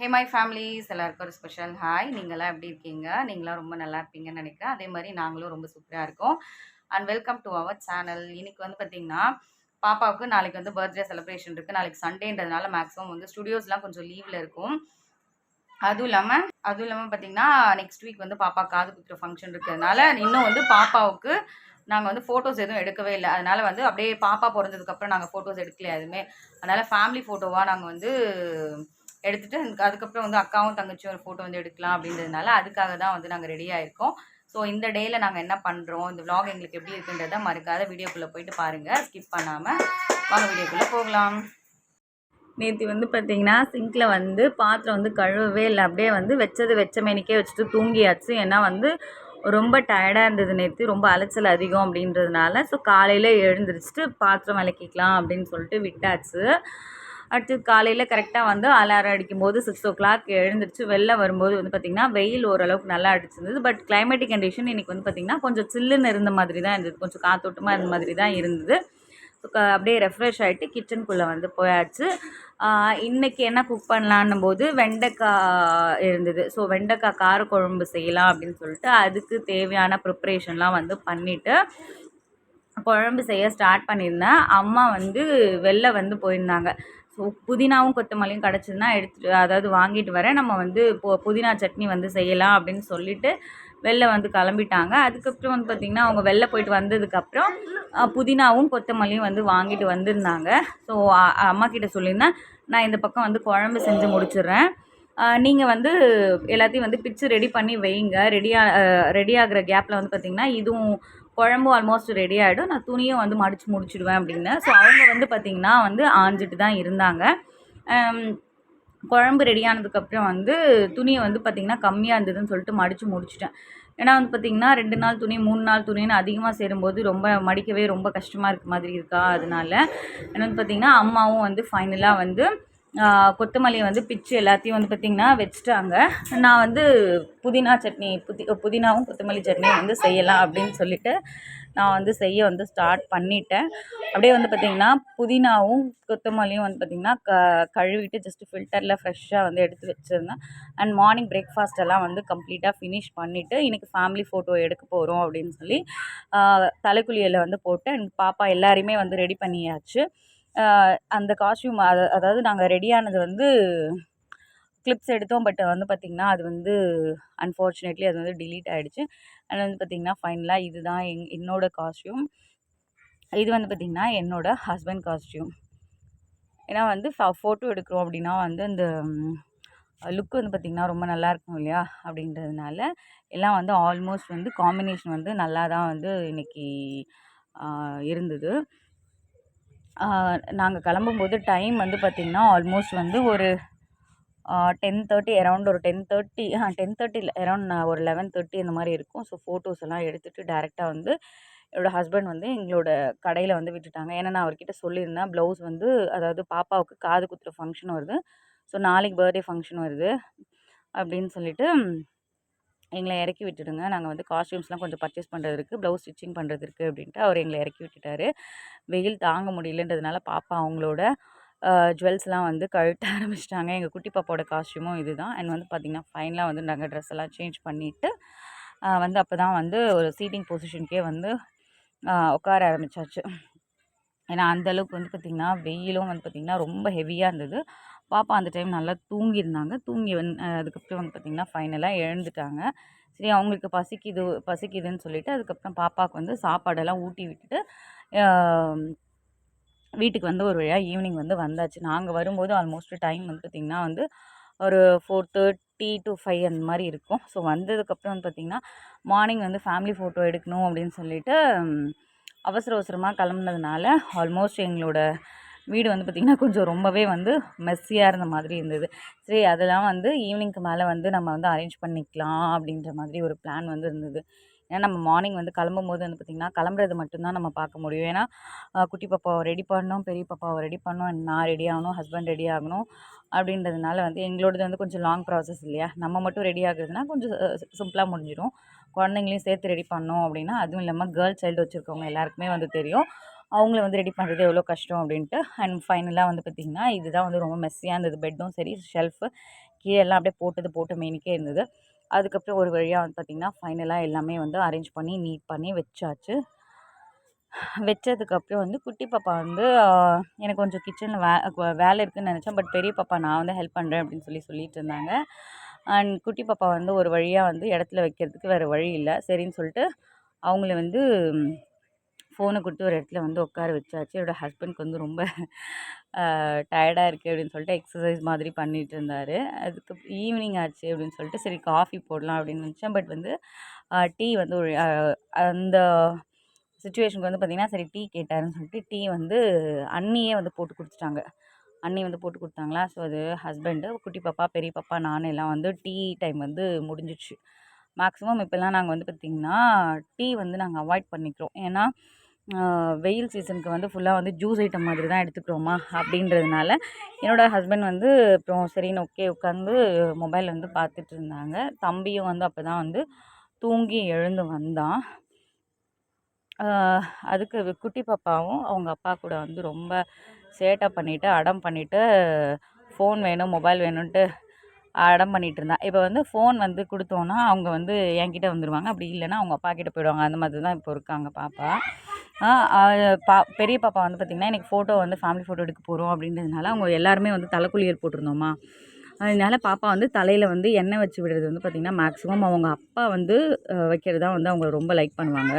Hey my families எல்லாருக்கும் ஒரு special hi நீங்களாம் எப்படி இருக்கீங்க? நீங்களாம் ரொம்ப நல்லா இருப்பீங்கன்னு நினைக்கிறேன். அதே மாதிரி நாங்களும் ரொம்ப சூப்பராக இருக்கோம். And welcome to our channel இன்னைக்கு வந்து பார்த்தீங்கன்னா பாப்பாவுக்கு நாளைக்கு வந்து பர்த்டே செலிப்ரேஷன் இருக்குது நாளைக்கு சண்டேன்றதுனால மேக்ஸிமம் வந்து ஸ்டுடியோஸ்லாம் கொஞ்சம் லீவில் இருக்கும். அதுவும் இல்லாமல் அதுவும் இல்லாமல் பார்த்தீங்கன்னா நெக்ஸ்ட் வீக் வந்து பாப்பா காது குத்துற ஃபங்க்ஷன் இருக்கிறதுனால இன்னும் வந்து பாப்பாவுக்கு நாங்கள் வந்து ஃபோட்டோஸ் எதுவும் எடுக்கவே இல்லை. அதனால் வந்து அப்படியே பாப்பா பிறந்ததுக்கப்புறம் நாங்கள் ஃபோட்டோஸ் எடுக்கல எதுவுமே அதனால் ஃபேமிலி ஃபோட்டோவாக நாங்கள் வந்து எடுத்துட்டு அதுக்கப்புறம் வந்து அக்காவும் தங்கச்சியும் ஒரு ஃபோட்டோ வந்து எடுக்கலாம் அப்படின்றதுனால அதுக்காக தான் வந்து நாங்கள் ரெடியாயிருக்கோம் ஸோ இந்த டேயில் நாங்கள் என்ன பண்ணுறோம் இந்த vlog எங்களுக்கு எப்படி இருக்குன்றத மறக்காத வீடியோக்குள்ளே போயிட்டு பாருங்கள் ஸ்கிப் பண்ணாமல் வாங்க வீடியோக்குள்ளே போகலாம். நேற்று வந்து பார்த்தீங்கன்னா சிங்கில் வந்து பாத்திரம் வந்து கழுவவே இல்லை. அப்படியே வந்து வச்சது வச்ச மேனிக்கே வச்சுட்டு தூங்கியாச்சு. ஏன்னா வந்து ரொம்ப டயர்டாக இருந்தது நேற்று ரொம்ப அலைச்சல் அதிகம் அப்படின்றதுனால. ஸோ காலையில் எழுந்திரிச்சிட்டு பாத்திரம் விளக்கிக்கலாம் அப்படின்னு சொல்லிட்டு விட்டாச்சு. அடுத்து காலையில் கரெக்டாக வந்து அலாரம் அடிக்கும்போது சிக்ஸ் ஓ கிளாக் எழுந்துருச்சு வெளில வரும்போது வந்து பார்த்திங்கன்னா வெயில் ஓரளவுக்கு நல்லா அடிச்சிருந்தது. பட் கிளைமேட்டிக் கண்டிஷன் இன்றைக்கி வந்து பார்த்திங்கன்னா கொஞ்சம் சில்லுன்னு இருந்த மாதிரி தான் இருந்தது. கொஞ்சம் காத்தோட்டமாக இருந்த மாதிரி தான் இருந்தது. ஸோ அப்படியே ரெஃப்ரெஷ் ஆகிட்டு கிச்சனுக்குள்ளே வந்து போயாச்சு. இன்றைக்கி என்ன குக் பண்ணலான்னும் போது வெண்டைக்காய் இருந்தது. ஸோ வெண்டைக்காய் கார குழம்பு செய்யலாம் அப்படின்னு சொல்லிட்டு அதுக்கு தேவையான ப்ரிப்ரேஷன்லாம் வந்து பண்ணிவிட்டு குழம்பு செய்ய ஸ்டார்ட் பண்ணியிருந்தேன். அம்மா வந்து வெளில வந்து போயிருந்தாங்க. புதினாவும் கொத்தமல்லியும் கிடச்சிதுன்னா எடுத்துட்டு அதாவது வாங்கிட்டு வரேன். நம்ம வந்து பு புதினா சட்னி வந்து செய்யலாம் அப்படின்னு சொல்லிட்டு வெளில வந்து கிளம்பிட்டாங்க. அதுக்கப்புறம் வந்து பார்த்திங்கன்னா அவங்க வெளில போயிட்டு வந்ததுக்கப்புறம் புதினாவும் கொத்தமல்லியும் வந்து வாங்கிட்டு வந்திருந்தாங்க. ஸோ அம்மா கிட்ட சொல்லியிருந்தேன் நான் இந்த பக்கம் வந்து குழம்பு செஞ்சு முடிச்சிடுறேன். நீங்கள் வந்து எல்லாத்தையும் வந்து பிச்சு ரெடி பண்ணி வைங்க. ரெடியாக ரெடி ஆகிற கேப்பில் வந்து பார்த்திங்கன்னா இதுவும் குழம்பும் ஆல்மோஸ்ட் ரெடி ஆகிடும் நான் துணியும் வந்து மடித்து முடிச்சிடுவேன் அப்படின்னு. ஸோ அவங்க வந்து பார்த்திங்கன்னா வந்து ஆஞ்சிட்டு தான் இருந்தாங்க. குழம்பு ரெடியானதுக்கப்புறம் வந்து துணியை வந்து பார்த்திங்கன்னா கம்மியாக இருந்ததுன்னு சொல்லிட்டு மடித்து முடிச்சிட்டேன். ஏன்னா வந்து பார்த்திங்கன்னா ரெண்டு நாள் துணி மூணு நாள் துணின்னு அதிகமாக சேரும்போது ரொம்ப மடிக்கவே ரொம்ப கஷ்டமாக இருக்க மாதிரி இருக்கா? அதனால என்ன வந்து பார்த்திங்கன்னா அம்மாவும் வந்து ஃபைனலாக வந்து கொத்தமல்லியை வந்து பிச்சு எல்லாத்தையும் வந்து பார்த்திங்கன்னா வச்சுட்டாங்க. நான் வந்து புதினா சட்னி புதி புதினாவும் கொத்தமல்லி சட்னியும் வந்து செய்யலாம் அப்படின்னு சொல்லிட்டு நான் வந்து செய்ய வந்து ஸ்டார்ட் பண்ணிட்டேன். அப்படியே வந்து பார்த்திங்கன்னா புதினாவும் கொத்தமல்லியும் வந்து பார்த்திங்கன்னா க கழுவிட்டு ஜஸ்ட் ஃபில்டரில் ஃப்ரெஷ்ஷாக வந்து எடுத்து வச்சுருந்தேன். அண்ட் மார்னிங் பிரேக்ஃபாஸ்ட் எல்லாம் வந்து கம்ப்ளீட்டாக ஃபினிஷ் பண்ணிவிட்டு இன்றைக்கி ஃபேமிலி ஃபோட்டோ எடுக்க போகிறோம் அப்படின்னு சொல்லி தலைக்குளியில் வந்து போட்டு அண்ட் பாப்பா எல்லாரையுமே வந்து ரெடி பண்ணியாச்சு. அந்த காஸ்டியூம் அதாவது நாங்கள் ரெடியானது வந்து கிளிப்ஸ் எடுத்தோம் பட் வந்து பார்த்திங்கன்னா அது வந்து அன்ஃபார்ச்சுனேட்லி அது வந்து டிலீட் ஆகிடுச்சு அண்ட் வந்து பார்த்திங்கன்னா ஃபைனலாக இதுதான் எங் என்னோடய காஸ்டியூம் இது வந்து பார்த்திங்கன்னா என்னோடய ஹஸ்பண்ட் காஸ்டியூம் ஏன்னா வந்து ஃபோட்டோ எடுக்கிறோம் அப்படின்னா வந்து இந்த லுக் வந்து பார்த்திங்கன்னா ரொம்ப நல்லா இருக்கும் இல்லையா? அப்படின்றதுனால எல்லாம் வந்து ஆல்மோஸ்ட் வந்து காம்பினேஷன் வந்து நல்லா தான் வந்து இன்றைக்கி இருந்தது. நாங்கள் கிளம்பும்போது டைம் வந்து பார்த்திங்கன்னா ஆல்மோஸ்ட் வந்து ஒரு டென் தேர்ட்டி அரௌண்ட் ஒரு ten thirty ten thirty around ஒரு லெவன் தேர்ட்டி அந்த மாதிரி இருக்கும். ஸோ ஃபோட்டோஸ் எல்லாம் எடுத்துகிட்டு டேரெக்டாக வந்து என்னோடய ஹஸ்பண்ட் வந்து எங்களோட கடையில் வந்து விட்டுட்டாங்க. ஏன்னா நான் அவர்கிட்ட சொல்லியிருந்தேன் ப்ளவுஸ் வந்து அதாவது பாப்பாவுக்கு காது குத்துற ஃபங்க்ஷன் வருது. ஸோ நாளைக்கு பர்த்டே ஃபங்க்ஷன் வருது. அப்படின்னு சொல்லிவிட்டு எங்களை இறக்கி விட்டுடுங்க. நாங்கள் வந்து காஸ்ட்யூம்ஸ்லாம் கொஞ்சம் பர்ச்சேஸ் பண்ணுறது இருக்குது ப்ளவுஸ் ஸ்டிச்சிங் பண்ணுறது இருக்குது அப்படின்ட்டு அவர் எங்களை இறக்கி விட்டுட்டாரு. வெயில் தாங்க முடியலன்றதுனால பாப்பா அவங்களோட ஜுவல்ஸ்லாம் வந்து கழட்ட ஆரம்பிச்சிட்டாங்க. எங்கள் குட்டி பாப்பாவோட காஸ்டியூமும் இதுதான். அண்ட் வந்து பார்த்திங்கன்னா ஃபைனலாக வந்து நாங்கள் ட்ரெஸ் எல்லாம் சேஞ்ச் பண்ணிவிட்டு வந்து அப்போ தான் வந்து ஒரு சீட்டிங் பொசிஷனுக்கே வந்து உட்கார ஆரம்பித்தாச்சு ஏன்னா அந்த அளவுக்கு வந்து பார்த்திங்கன்னா வெயிலும் வந்து பார்த்திங்கன்னா ரொம்ப ஹெவியாக இருந்தது. பாப்பா அந்த டைம் நல்லா தூங்கியிருந்தாங்க. தூங்கி வந் அதுக்கப்புறம் வந்து பார்த்திங்கன்னா ஃபைனலாக எழுந்துட்டாங்க. சரி அவங்களுக்கு பசிக்குது பசிக்குதுன்னு சொல்லிட்டு அதுக்கப்புறம் பாப்பாவுக்கு வந்து சாப்பாடெல்லாம் ஊட்டி விட்டுட்டு வீட்டுக்கு வந்து ஒரு வழியாக ஈவினிங் வந்து வந்தாச்சு. நாங்கள் வரும்போது ஆல்மோஸ்ட் டைம் வந்து பார்த்திங்கன்னா வந்து ஒரு ஃபோர் தேர்ட்டி டு ஃபைவ் அந்த மாதிரி இருக்கும். ஸோ வந்ததுக்கப்புறம் வந்து பார்த்திங்கன்னா மார்னிங் வந்து ஃபேமிலி ஃபோட்டோ எடுக்கணும் அப்படின்னு சொல்லிட்டு அவசர அவசரமாக கிளம்புனதுனால ஆல்மோஸ்ட் எங்களோட வீடு வந்து பார்த்திங்கன்னா கொஞ்சம் ரொம்பவே வந்து மெஸ்ஸியாக இருந்த மாதிரி இருந்தது. சரி அதெல்லாம் வந்து ஈவினிங்க்கு மேலே வந்து நம்ம வந்து அரேஞ்ச் பண்ணிக்கலாம் அப்படின்ற மாதிரி ஒரு பிளான் வந்து இருந்தது. ஏன்னா நம்ம மார்னிங் வந்து கிளம்பும்போது வந்து பார்த்திங்கன்னா கிளம்புறது மட்டும்தான் நம்ம பார்க்க முடியும். ஏன்னா குட்டி பாப்பாவை ரெடி பண்ணணும் பெரிய பாப்பாவை ரெடி பண்ணணும் நான் ரெடி ஆகணும் ஹஸ்பண்ட் ரெடி ஆகணும் அப்படின்றதுனால வந்து எங்களோடது வந்து கொஞ்சம் லாங் ப்ராசஸ் இல்லையா? நம்ம மட்டும் ரெடி ஆகுறதுனா கொஞ்சம் சிம்பிளாக முடிஞ்சிடும். குழந்தைங்களையும் சேர்த்து ரெடி பண்ணோம் அப்படின்னா அதுவும் இல்லாமல் கேர்ள் சைல்டு வச்சுருக்கவங்க எல்லாருக்குமே வந்து தெரியும். அவங்கள வந்து ரெடி பண்ணுறது எவ்வளோ கஷ்டம் அப்படின்ட்டு. அண்ட் ஃபைனலாக வந்து பார்த்திங்கன்னா இதுதான் வந்து ரொம்ப மெஸ்ஸியாக இருந்தது. பெட்டும் சரி ஷெல்ஃபு கீழே எல்லாம் அப்படியே போட்டது போட்டு மேனிக்கே இருந்தது. அதுக்கப்புறம் ஒரு வழியாக வந்து பார்த்திங்கன்னா ஃபைனலாக எல்லாமே வந்து அரேஞ்ச் பண்ணி நீட் பண்ணி வச்சாச்சு. வச்சதுக்கப்புறம் வந்து குட்டி பாப்பா வந்து எனக்கு கொஞ்சம் கிச்சனில் வே வேலை இருக்குதுன்னு நினச்சேன். பட் பெரிய பாப்பா நான் வந்து ஹெல்ப் பண்ணுறேன் அப்படின்னு சொல்லி சொல்லிட்டு இருந்தாங்க. அண்ட் குட்டி பாப்பா வந்து ஒரு வழியாக வந்து இடத்துல வைக்கிறதுக்கு வேறு வழி இல்லை. சரின்னு சொல்லிட்டு அவங்கள வந்து ஃபோனை கொடுத்து ஒரு இடத்துல வந்து உட்கார வச்சாச்சு. என்னோடய ஹஸ்பண்ட்க்கு வந்து ரொம்ப டயர்டாக இருக்குது அப்படின்னு சொல்லிட்டு எக்ஸசைஸ் மாதிரி பண்ணிகிட்டு இருந்தார். அதுக்கு ஈவினிங் ஆச்சு அப்படின்னு சொல்லிட்டு சரி காஃபி போடலாம் அப்படின்னு நினச்சேன். பட் வந்து டீ வந்து ஒரு அந்த சுச்சுவேஷனுக்கு வந்து பார்த்திங்கன்னா சரி டீ கேட்டாருன்னு சொல்லிட்டு டீ வந்து அண்ணியே வந்து போட்டு கொடுத்துட்டாங்க அண்ணி வந்து போட்டு கொடுத்தாங்களா? ஸோ அது ஹஸ்பண்டு குட்டி பாப்பா பெரிய பாப்பா நான் எல்லாம் வந்து டீ டைம் வந்து முடிஞ்சிடுச்சு. மேக்ஸிமம் இப்போல்லாம் நாங்கள் வந்து பார்த்திங்கன்னா டீ வந்து நாங்கள் அவாய்ட் பண்ணிக்கிறோம். ஏன்னா வெயில் சீசனுக்கு வந்து ஃபுல்லாக வந்து ஜூஸ் ஐட்டம் மாதிரி தான் எடுத்துக்கிறோமா? அப்படின்றதுனால என்னோடய ஹஸ்பண்ட் வந்து அப்புறம் சரின்னு ஓகே உட்காந்து மொபைல் வந்து பார்த்துட்டு இருந்தாங்க. தம்பியும் வந்து அப்போ தான் வந்து தூங்கி எழுந்து வந்தான். அதுக்கு குட்டி பாப்பாவும் அவங்க அப்பா கூட வந்து ரொம்ப சேட்டை பண்ணிவிட்டு அடம் பண்ணிவிட்டு ஃபோன் வேணும் மொபைல் வேணும்ன்ட்டு அடம் பண்ணிட்டு இருந்தா. இப்போ வந்து ஃபோன் வந்து கொடுத்தோன்னா அவங்க வந்து என்கிட்ட வந்துடுவாங்க அப்படி இல்லைன்னா அவங்க அப்பா கிட்ட போயிடுவாங்க. அந்த மாதிரி தான் இப்போ இருக்காங்க பாப்பா. பா பெரிய பாப்பா வந்து பார்த்திங்கன்னா எனக்கு ஃபோட்டோ வந்து ஃபேமிலி ஃபோட்டோ எடுக்க போகிறோம் அப்படின்றதுனால அவங்க எல்லாருமே வந்து தலைக்குளியல் போட்டிருந்தோமா. அதனால பாப்பா வந்து தலையில் வந்து எண்ணெய் வச்சு விடுறது வந்து பார்த்திங்கன்னா மேக்ஸிமம் அவங்க அப்பா வந்து வைக்கிறது தான் வந்து அவங்க ரொம்ப லைக் பண்ணுவாங்க.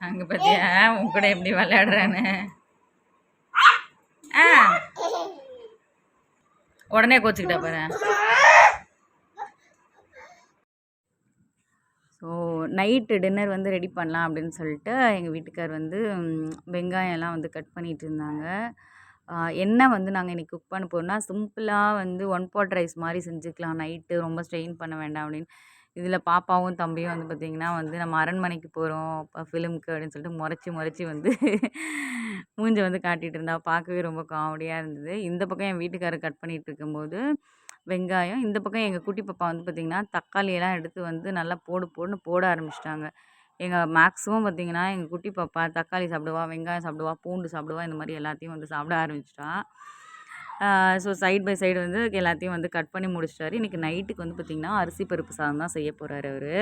அங்க பார்த்தியா உன் கூட எப்படி விளையாடுறான்னு. ஆ. உடனே கோச்சுக்கிட்டா பாரு. ஸோ நைட்டு டின்னர் வந்து ரெடி பண்ணலாம் அப்படின்னு சொல்லிட்டு எங்கள் வீட்டுக்கார் வந்து வெங்காயம்லாம் வந்து கட் பண்ணிட்டு இருந்தாங்க. என்ன வந்து நாங்கள் இன்றைக்கி குக் பண்ண போகிறோம்னா சிம்பிளாக வந்து ஒன் பாட் ரைஸ் மாதிரி செஞ்சுக்கலாம். நைட்டு ரொம்ப ஸ்ட்ரெயின் பண்ண வேண்டாம் அப்படின்னு. இதில் பாப்பாவும் தம்பியும் வந்து பார்த்திங்கன்னா வந்து நம்ம அரண்மனைக்கு போகிறோம் ஃபிலிம்க்கு அப்படின்னு சொல்லிட்டு முறைச்சி முறைச்சி வந்து மூஞ்சி வந்து காட்டிகிட்டு இருந்தா. பார்க்கவே ரொம்ப காமெடியாக இருந்தது. இந்த பக்கம் என் வீட்டுக்காரர் கட் பண்ணிகிட்டு இருக்கும்போது வெங்காயம் இந்த பக்கம் எங்கள் குட்டி பாப்பா வந்து பார்த்திங்கன்னா தக்காளியெல்லாம் எடுத்து வந்து நல்லா போடு போடுன்னு போட ஆரம்பிச்சிட்டாங்க. எங்கள் மேக்ஸிமம் பார்த்திங்கன்னா எங்கள் குட்டி பாப்பா தக்காளி சாப்பிடுவா வெங்காயம் சாப்பிடுவா பூண்டு சாப்பிடுவா இந்த மாதிரி எல்லாத்தையும் வந்து சாப்பிட ஆரம்பிச்சிட்டா. ஸோ சைட் பை சைடு வந்து எல்லாத்தையும் வந்து கட் பண்ணி முடிச்சிட்டாரு. இன்றைக்கி நைட்டுக்கு வந்து பார்த்திங்கன்னா அரிசி பருப்பு சாதம் தான் செய்ய போகிறாரு அவர்.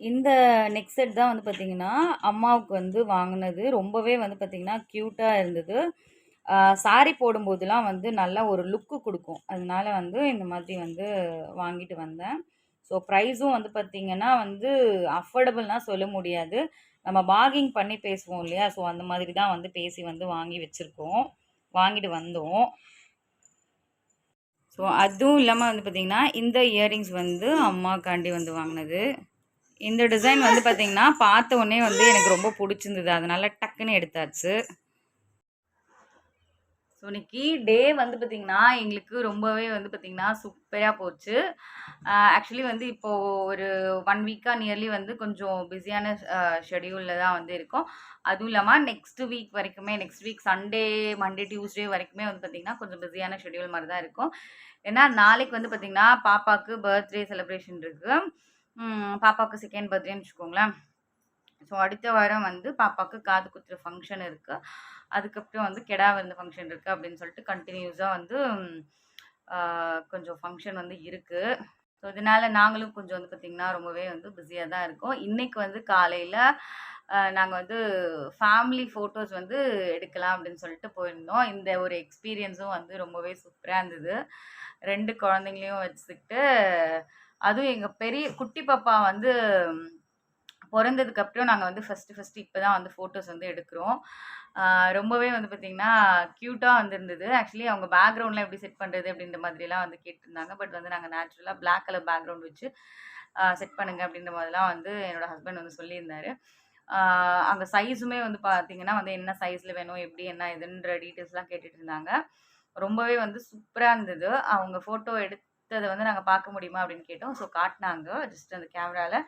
இந்த நெக் செட் தான் வந்து பார்த்திங்கன்னா அம்மாவுக்கு வந்து வாங்கினது. ரொம்பவே வந்து பார்த்திங்கன்னா க்யூட்டாக இருந்தது. சாரி போடும்போதெல்லாம் வந்து நல்லா ஒரு லுக்கு கொடுக்கும். அதனால வந்து இந்த மாதிரி வந்து வாங்கிட்டு வந்தேன். ஸோ ப்ரைஸும் வந்து பார்த்திங்கன்னா வந்து அஃபோர்டபுள்னால் சொல்ல முடியாது. நம்ம பார்கிங் பண்ணி பேசுவோம் இல்லையா? ஸோ அந்த மாதிரி தான் வந்து பேசி வந்து வாங்கி வச்சுருக்கோம். வாங்கிட்டு வந்தோம். ஸோ அதுவும் இல்லாமல் வந்து பார்த்திங்கன்னா இந்த இயரிங்ஸ் வந்து அம்மாக்காண்டி வந்து வாங்கினது. இந்த டிசைன் வந்து பார்த்திங்கன்னா பார்த்த உடனே வந்து எனக்கு ரொம்ப பிடிச்சிருந்தது. அதனால் டக்குன்னு எடுத்தாச்சு. ஸோ இன்னைக்கு டே வந்து பார்த்திங்கன்னா எங்களுக்கு ரொம்பவே வந்து பார்த்திங்கன்னா சூப்பராக போச்சு. ஆக்சுவலி வந்து இப்போது ஒரு ஒன் வீக்காக நியர்லி வந்து கொஞ்சம் பிஸியான ஷெடியூலில் தான் வந்து இருக்கும். அதுவும் இல்லாமல் நெக்ஸ்ட் வீக் வரைக்குமே next week Sunday Monday Tuesday வரைக்குமே வந்து பார்த்திங்கன்னா கொஞ்சம் பிஸியான ஷெடியூல் மாதிரி தான் இருக்கும். ஏன்னா நாளைக்கு வந்து பார்த்திங்கன்னா பாப்பாவுக்கு பர்த்டே செலிப்ரேஷன் இருக்குது பாப்பாவுக்கு செகண்ட் பர்த்டேன்னு வச்சுக்கோங்களேன். ஸோ அடுத்த வாரம் வந்து பாப்பாவுக்கு காது குத்துற ஃபங்க்ஷன் இருக்குது அதுக்கப்புறம் வந்து கெடா விருந்து ஃபங்க்ஷன் இருக்குது அப்படின்னு சொல்லிட்டு கண்டினியூஸாக வந்து கொஞ்சம் ஃபங்க்ஷன் வந்து இருக்குது ஸோ இதனால் நாங்களும் கொஞ்சம் வந்து பார்த்திங்கன்னா ரொம்பவே வந்து பிஸியாக தான் இருக்கோம். இன்றைக்கி வந்து காலையில் நாங்கள் வந்து ஃபேமிலி ஃபோட்டோஸ் வந்து எடுக்கலாம் அப்படின்னு சொல்லிட்டு போயிருந்தோம். இந்த ஒரு எக்ஸ்பீரியன்ஸும் வந்து ரொம்பவே சூப்பராக இருந்தது. ரெண்டு குழந்தைங்களையும் வச்சுக்கிட்டு அதுவும் எங்கள் பெரிய குட்டி பாப்பா வந்து பிறந்ததுக்கப்புறம் நாங்கள் வந்து ஃபஸ்ட்டு ஃபஸ்ட்டு இப்போ தான் வந்து ஃபோட்டோஸ் வந்து எடுக்கிறோம். ரொம்பவே வந்து பார்த்திங்கன்னா க்யூட்டாக வந்துருந்தது. ஆக்சுவலி அவங்க பேக்ரவுண்ட்லாம் எப்படி செட் பண்ணுறது அப்படின்ற மாதிரிலாம் வந்து கேட்டிருந்தாங்க. பட் வந்து நாங்கள் நேச்சுரலாக பிளாக் கலர் பேக்ரவுண்ட் வச்சு செட் பண்ணுங்க அப்படின்ற மாதிரிலாம் வந்து என்னோட ஹஸ்பண்ட் வந்து சொல்லியிருந்தாரு. அந்த சைஸுமே வந்து பார்த்தீங்கன்னா வந்து என்ன சைஸில் வேணும் எப்படி என்ன இதுன்ற டீட்டெயில்ஸ்லாம் கேட்டுட்டு இருந்தாங்க. ரொம்பவே வந்து சூப்பராக இருந்தது. அவங்க ஃபோட்டோ எடுத்ததை வந்து நாங்கள் பார்க்க முடியுமா அப்படின்னு கேட்டோம். ஸோ காட்டினாங்க. ஜஸ்ட் அந்த கேமராவில்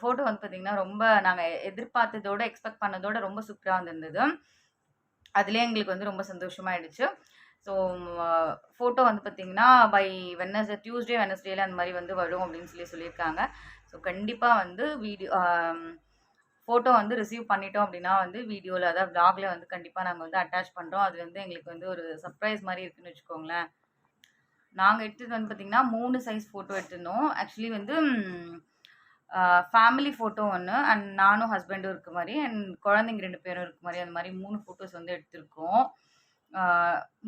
ஃபோட்டோ வந்து பார்த்திங்கன்னா ரொம்ப நாங்கள் எதிர்பார்த்ததோட எக்ஸ்பெக்ட் பண்ணதோட ரொம்ப சூப்பராக வந்திருந்தது. அதுலேயே எங்களுக்கு வந்து ரொம்ப சந்தோஷமாயிடுச்சு. ஸோ ஃபோட்டோ வந்து பார்த்திங்கன்னா பை வெனஸ்டே டியூஸ்டே வெனஸ்டேல அந்த மாதிரி வந்து வரும் அப்படின்னு சொல்லி சொல்லியிருக்காங்க. ஸோ கண்டிப்பாக வந்து வீடியோ ஃபோட்டோ வந்து ரிசீவ் பண்ணிட்டோம் அப்படின்னா வந்து வீடியோவில் அதாவது vlogல வந்து கண்டிப்பாக நாங்கள் வந்து அட்டாச் பண்ணுறோம் அது வந்து எங்களுக்கு வந்து ஒரு சர்ப்ரைஸ் மாதிரி இருக்குன்னு வச்சுக்கோங்களேன். நாங்கள் எடுத்தது வந்து பார்த்திங்கன்னா மூணு சைஸ் ஃபோட்டோ எடுத்திருந்தோம். ஆக்சுவலி வந்து ஃபேமிலி ஃபோட்டோ ஒன்று அண்ட் நானும் ஹஸ்பண்டும் இருக்க மாதிரி அண்ட் குழந்தைங்க ரெண்டு பேரும் இருக்க மாதிரி அந்த மாதிரி மூணு ஃபோட்டோஸ் வந்து எடுத்திருக்கோம்.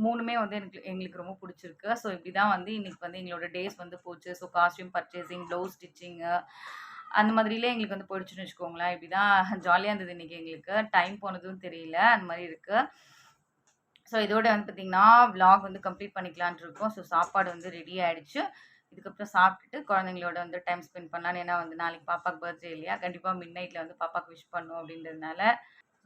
மூணுமே வந்து எனக்கு எங்களுக்கு ரொம்ப பிடிச்சிருக்கு. ஸோ இப்படி தான் வந்து இன்றைக்கி வந்து எங்களோட டேஸ் வந்து போச்சு. ஸோ காஸ்டியூம் பர்ச்சேசிங் ப்ளவுஸ் ஸ்டிச்சிங்கு அந்த மாதிரிலே எங்களுக்கு வந்து போயிடுச்சுன்னு வச்சுக்கோங்களேன். இப்படி தான் ஜாலியாக இருந்தது இன்னைக்கு எங்களுக்கு. டைம் போனதும் தெரியல அந்த மாதிரி இருக்குது ஸோ இதோட வந்து பார்த்திங்கன்னா வ்ளாக் வந்து கம்ப்ளீட் பண்ணிக்கலான் இருக்கோம். ஸோ சாப்பாடு வந்து ரெடி ஆகிடுச்சு இதுக்கப்புறம் சாப்பிட்டுட்டு குழந்தைங்களோட வந்து டைம் ஸ்பெண்ட் பண்ணலான்னு ஏன்னா வந்து நாளைக்கு பாப்பாக்கு பர்த்டே இல்லையா? கண்டிப்பாக மிட் நைட்டில் வந்து பாப்பாக்கு விஷ் பண்ணும் அப்படின்றதுனால.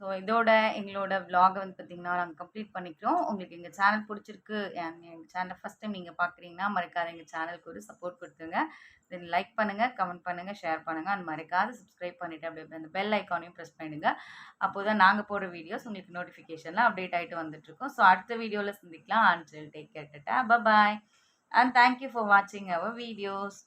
ஸோ இதோட எங்களோட vlog வந்து பார்த்திங்கன்னா நாங்கள் கம்ப்ளீட் பண்ணிக்கிறோம். உங்களுக்கு எங்கள் சேனல் பிடிச்சிருக்கு எங்கள் சேனலை ஃபஸ்ட் டைம் நீங்கள் பார்க்குறீங்கன்னா மறக்காத எங்கள் சேனலுக்கு ஒரு சப்போர்ட் கொடுத்துங்க தென் லைக் பண்ணுங்கள் கமெண்ட் பண்ணுங்கள் ஷேர் பண்ணுங்கள் and மறக்காத சப்ஸ்கிரைப் பண்ணிவிட்டு அப்படியே அந்த பெல் ஐக்கானையும் ப்ரெஸ் பண்ணிடுங்க. அப்போ தான் நாங்கள் போடுற வீடியோஸ் உங்களுக்கு நோட்டிஃபிகேஷனில் அப்டேட் ஆகிட்டு வந்துட்டுருக்கோம் ஸோ அடுத்த வீடியோவில் சந்திக்கலாம். Until take care bye bye and thank you for வாட்சிங் அவர் வீடியோஸ்